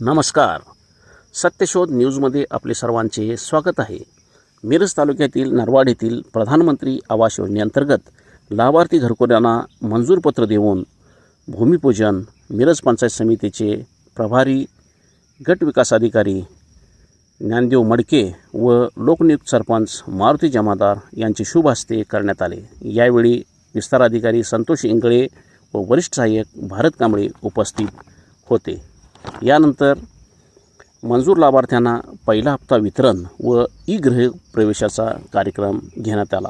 नमस्कार. सत्यशोध न्यूजमध्ये आपले सर्वांचे स्वागत आहे. मिरज तालुक्यातील नरवाड येथील प्रधानमंत्री आवास योजनेअंतर्गत लाभार्थी घरकुल्यांना मंजूरपत्र देऊन भूमिपूजन मिरज पंचायत समितीचे प्रभारी गट विकास अधिकारी ज्ञानदेव मडके व लोकनियुक्त सरपंच मारुती जमादार यांचे शुभ हस्ते करण्यात आले. यावेळी विस्तार अधिकारी संतोष इंगळे व वरिष्ठ सहाय्यक भारत कांबळे उपस्थित होते. यानंतर मंजूर लाभार्थ्यांना पहिला हप्ता वितरण व ई गृह प्रवेशाचा कार्यक्रम घेण्यात आला.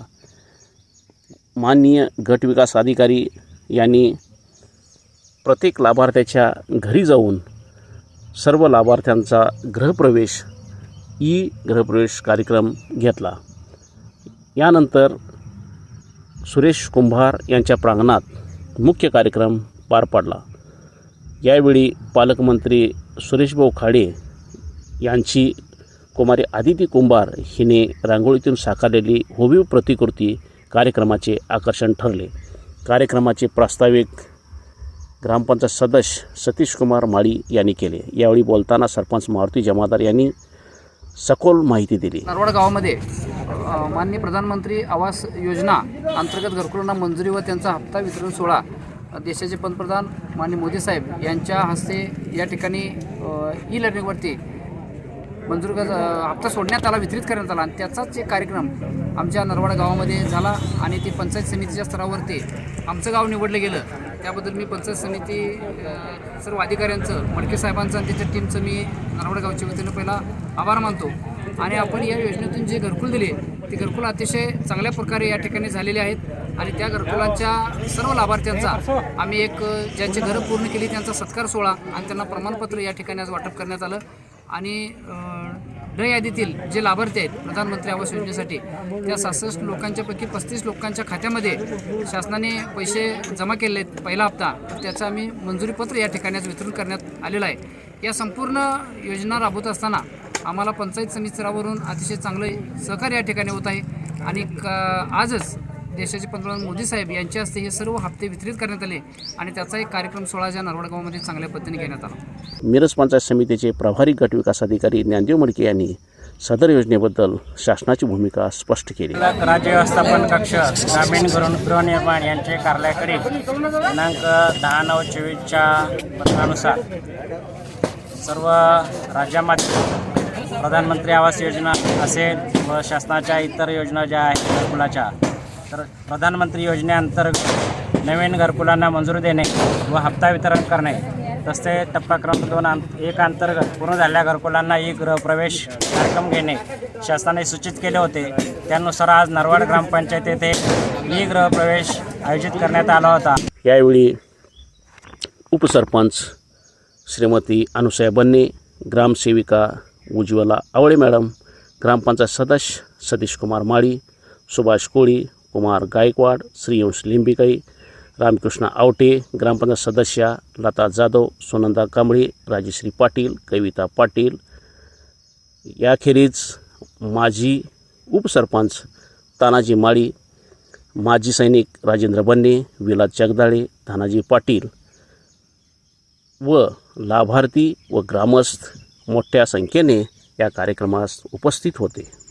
माननीय गट विकास अधिकारी यांनी प्रत्येक लाभार्थ्याच्या घरी जाऊन सर्व लाभार्थ्यांचा गृहप्रवेश ई गृहप्रवेश कार्यक्रम घेतला. यानंतर सुरेश कुंभार यांच्या प्रांगणात मुख्य कार्यक्रम पार पडला. यावेळी पालकमंत्री सुरेशभाऊ खाडे यांची कुमारी आदिती कुंभार हिने रांगोळीतून साकारलेली हुबीव प्रतिकृती कार्यक्रमाचे आकर्षण ठरले. कार्यक्रमाचे प्रास्ताविक ग्रामपंचायत सदस्य सतीश कुमार माळी यांनी केले. यावेळी बोलताना सरपंच मारुती जमादार यांनी सखोल माहिती दिली. नरवाड गावामध्ये माननीय प्रधानमंत्री आवास योजना अंतर्गत घरकुलांना मंजुरी व त्यांचा हप्ता वितरण सोहळा देशाचे पंतप्रधान माननीय मोदी साहेब यांच्या हस्ते या ठिकाणी ई लर्निंगवरती मंजूर हप्ता सोडण्यात आला वितरित करण्यात आला. आणि त्याचाच एक कार्यक्रम आमच्या नरवाड गावामध्ये झाला आणि ते पंचायत समितीच्या स्तरावरती आमचं गाव निवडलं गेलं. त्याबद्दल मी पंचायत समिती सर्व अधिकाऱ्यांचं मडके साहेबांचं आणि त्याच्या टीमचं मी नरवाड गावच्या वतीनं पहिला आभार मानतो. आणि आपण या योजनेतून जे घरकुल दिले ती घरकुल अतिशय चांगल्या प्रकारे या ठिकाणी झालेले आहेत. आणि त्या घरकुलांच्या सर्व लाभार्थ्यांचा आम्ही एक ज्यांचे ज्यांची घरं पूर्ण केली त्यांचा सत्कार सोहळा आणि त्यांना प्रमाणपत्र या ठिकाणी आज वाटप करण्यात आलं. आणि ड यादीतील जे लाभार्थी आहेत प्रधानमंत्री आवास योजनेसाठी त्या सहासष्ट लोकांच्यापैकी पस्तीस लोकांच्या खात्यामध्ये शासनाने पैसे जमा केले आहेत पहिला हप्ता. त्याचं आम्ही मंजुरीपत्र या ठिकाणी आज वितरण करण्यात आलेलं आहे. या संपूर्ण योजना राबवत असताना आम्हाला पंचायत समिती स्तरावरून अतिशय चांगलं सहकार्य या ठिकाणी होत आहे. आणि क आजच देशाचे पंतप्रधान मोदी साहेब यांच्या हस्ते हे सर्व हप्ते वितरित करण्यात आले आणि त्याचा एक कार्यक्रम सोहळा ज्या नरवड गावामध्ये चांगल्या पद्धतीने घेण्यात आला. मिरज पंचायत समितीचे प्रभारी गट विकास अधिकारी ज्ञानदेव मडके यांनी सदर योजनेबद्दल शासनाची भूमिका स्पष्ट केली. राज्य व्यवस्थापन कक्ष ग्रामीण गृह गृहनिर्माण यांचे कार्यालयाकडे दिनांक दहा नऊ चोवीसच्या पत्रानुसार सर्व राज्यामध्ये प्रधानमंत्री आवास योजना असेल व शासनाच्या इतर योजना ज्या आहेत घरकुलाच्या तर प्रधानमंत्री योजनेअंतर्गत नवीन घरकुलांना मंजुरी देणे व हप्ता वितरण करणे तसे टप्पा क्रमांक दोन अंत एक अंतर्गत पूर्ण झालेल्या घरकुलांना ई गृहप्रवेश कार्यक्रम घेणे शासनाने सूचित केले होते. त्यानुसार आज नरवाड ग्रामपंचायत येथे ई गृहप्रवेश आयोजित करण्यात आला होता. यावेळी उपसरपंच श्रीमती अनुसया बन्ने ग्रामसेविका उज्ज्वला आवळे मॅडम ग्रामपंचायत सदस्य सतीश कुमार माळी सुभाष कोळी कुमार गायकवाड श्रीयंश लिंबिकाई रामकृष्ण आवटे ग्रामपंचायत सदस्या लता जाधव सुनंदा कांबळे राजश्री पाटील कविता पाटील. याखेरीज माजी उपसरपंच तानाजी माळी माजी सैनिक राजेंद्र बन्ने विलास जगदाळे तानाजी पाटील व लाभार्थी व ग्रामस्थ मोठ्या संख्येने या कार्यक्रमास उपस्थित होते.